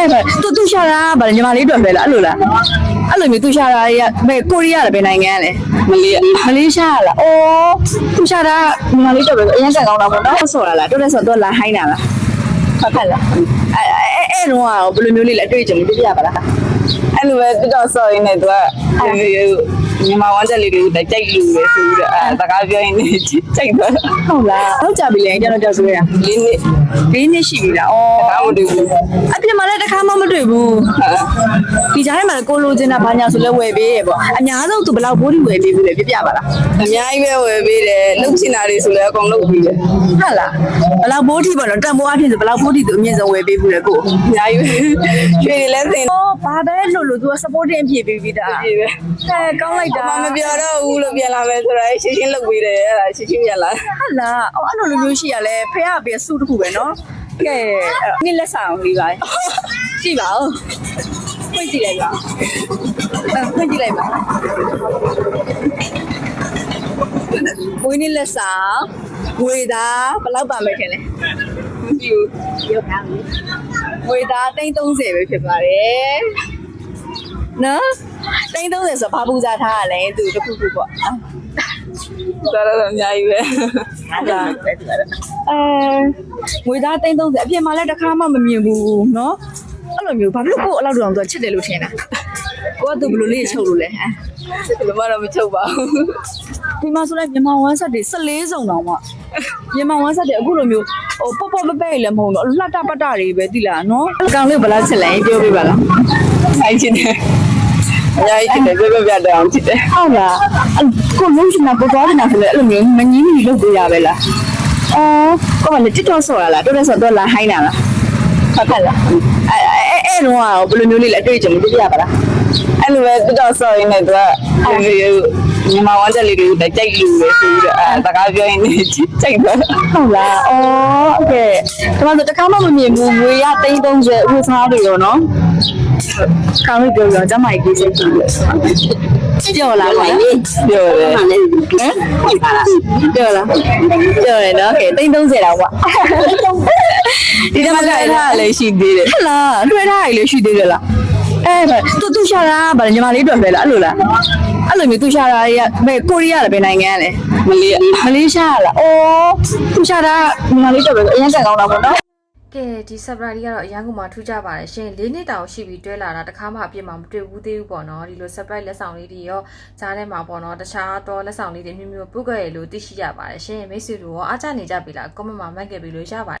အဲ့ဒါသူသူရှာတာကဗါလေညီမလေးတွေ့ပဲလားအဲ့လိုလားအဲ့လိုမျိုးသူရှာတာကဘယ်ကိုရီးယားလားဘယ်နိုင်ငံလဲမလေးမလေးရှားလားအော်သူရှာတာကညီမလေးတွေ့ပဲအရင်ကန်ကောင်းတာပေါ့နော်ဆော်လာလားတော်တယ်ဆိုတော့လာဟိုင်းတာလားဟုတ်ကဲ့လားအဲ့အဲ့အဲ့တော့ဘယ်လိုမျိုးလေးလဲအတွေ့အကြုံလေးပြပြပါလားအဲ့လိုပဲတော်တော်ဆော့ရင်းနဲ့သူကမြန်မာဝမ်းချက်လေးတွေကိုကြိုက်လူပဲဆိုပြီးတော့အဲစကားပြောရင်းနဲ့ကြိုက်သွားဟုတ်လားဟုတ်ကြပြီလေကျွန်တော်ကြောက်ဆိုရလေးနှစ်လေးနှစ်ရှိပြီလားအော်ဘာမှမတွေ့ဘူးအပြင်မှာလည်းတစ်ခါမှမတွေ့ဘူးဒီကြားထဲမှာကိုလိုချင်တာဘာညာဆိုလဲဝယ်ပေးရပေါ့အများဆုံးသူဘယ်လောက်ဘိုးဒီဝယ်ပေးဘူးလဲပြပြပါလားအများကြီးပဲဝယ်ပေးတယ်လှုပ်ချင်တာတွေဆိုလည်းအကုန်လုပ်ပေးတယ်ဟုတ်လားဘယ်လောက်ဘိုးဒီပေါ့နော်တန်ဖိုးအဖြစ်ဆိုဘယ်လောက်ဘိုးဒီသူအမြင့်ဆုံးဝယ်ပေးဘူးလဲကိုအများကြီးပဲရွှေတွေလည်းစင်အော်ဘာပဲလို့လို့ तू က supporting အပြည့်ပေးပြီးသားပြီပဲဟဲကောင်းလိုက်တာဘာမပြောတော့ဘူးလို့ပြန်လာမယ်ဆိုတော့ရှင်းရှင်းလုပ်ပေးတယ်အဲ့ဒါရှင်းရှင်းပြန်လာဟုတ်လားအော်အဲ့လိုလိုမျိုးရှိရလဲဖះကပြစုတစ်ခုပဲနော်ကဲအဲ့နိလက်ဆောင်လေးပါကြည့်ပါဦးဖွင့်ကြည့်လိုက်ပါအဲ့ဖွင့်ကြည့်လိုက်ပါဝင်းနိလက်ဆောင်ဝေသားဘယ်လောက်ပါမယ်ခင်လဲမကြည့်ဘူးရုပ်ခံပြီဝေသား330ပဲဖြစ်ပါတယ်နော်330ဆိုဘာပူဇာထားရလဲသူတစ်ခုခုပေါ့ အာ ဒါတော့အများကြီးပဲ ဟုတ်လားအဲငွေသား330အပြင်မှာလည်းတစ်ခါမှမမြင်ဘူးเนาะအဲ့လိုမျိုးဘာဖြစ်လို့ကိုယ်အဲ့လောက်တောင်သူချစ်တယ်လို့ထင်တာကိုကသူဘယ်လိုလေးချုပ်လို့လဲဟမ် ဘယ်မှတော့မချုပ်ပါဘူး ဒီမှာဆိုလည်းမြန်မာဝမ်းဆက်တွေ14စုံတောင်မှမြန်မာဝမ်းဆက်တွေအခုလိုမျိုးဟိုပေါ့ပေါ့ပပဲလည်းမဟုတ်တော့လှတပတတွေပဲတိလားနော်အကောင်လေးဘယ်လောက်ချစ်လဲပြောပြပါလား ဆိုင်ချင်တယ် အများကြီးချစ်တယ်ပြပြပြတဲ့အောင်ချစ်တယ် ဟုတ်လားအဲ့ကိုလုံးချင်တာပေါ်သွားနေတာဆိုလေအဲ့လိုမျိုးမငင်းမီလုပ်ပေးရပဲလားအော်ကိုကလည်း TikTok ဆော်ရလားတော်တယ်ဆိုတော့လာဟိုင်းတာလားဟုတ်ကဲ့လားအဲ့အဲ့အဲ့တော့ဘယ်လိုမျိုးလေးလဲအတွေ့အကြုံလေးပြပြပါလား အဲ့လိုပဲတော်တော်ဆော့ရင်းနဲ့သူကမြန်မာဝမ်းချက်လေးတွေကိုကြိုက်လူပဲဆိုပြီးတော့အဲစကားပြောရင်းနဲ့ကြိုက်သွား ဟုတ်လားအော်โอเคဒီမှာဆိုတစ်ခါမှမမြင်ဘူးငွေရ330ဥစားတွေရောနော် ကောင်းပြီပြောပြောကျမကြီးကြီးစိတ်ကြည့်ပြောလားပါလေပြောတယ်ဟမ်ပြောလားပြောရနော်ကဲ330တောင်ကွာဒီဒီတကမမကကလည်းထားလည်းရှိသေးတယ်ဟလာလွှဲထားရလေရှိသေးတယ်လားအဲ့ဒါသူသူရှာတာကဗါလေညီမလေးတွေ့ပဲလားအဲ့လိုလားအဲ့လိုမျိုးသူရှာတာကဘယ်ကိုရီးယားလားဘယ်နိုင်ငံလဲမလေးမလေးရှားလားအော်သူရှာတာကညီမလေးတွေ့ပဲအရင်ကန်ကောင်းတာပေါ့နော် ကဲဒီ surprise လေးကတော့အရန်ကမှထူးကြပါတယ်ရှင်၄နှစ်တောင်ရှိပြီတွဲလာတာတခါမှအပြစ်မှမတွေ့ဘူးသေးဘူးပေါ့နော်ဒီလို surprise လက်ဆောင်လေးတွေရောကြားထဲမှာပေါ့နော်တခြားတော့လက်ဆောင်လေးတွေမျိုးမျိုးပုတ်ခဲ့ရလို့သိရှိရပါတယ်ရှင်မိတ်ဆွေတို့ရောအားကြနေကြပြီလား comment မှာမှတ်ခဲ့ပြီးလို့ရပါတယ်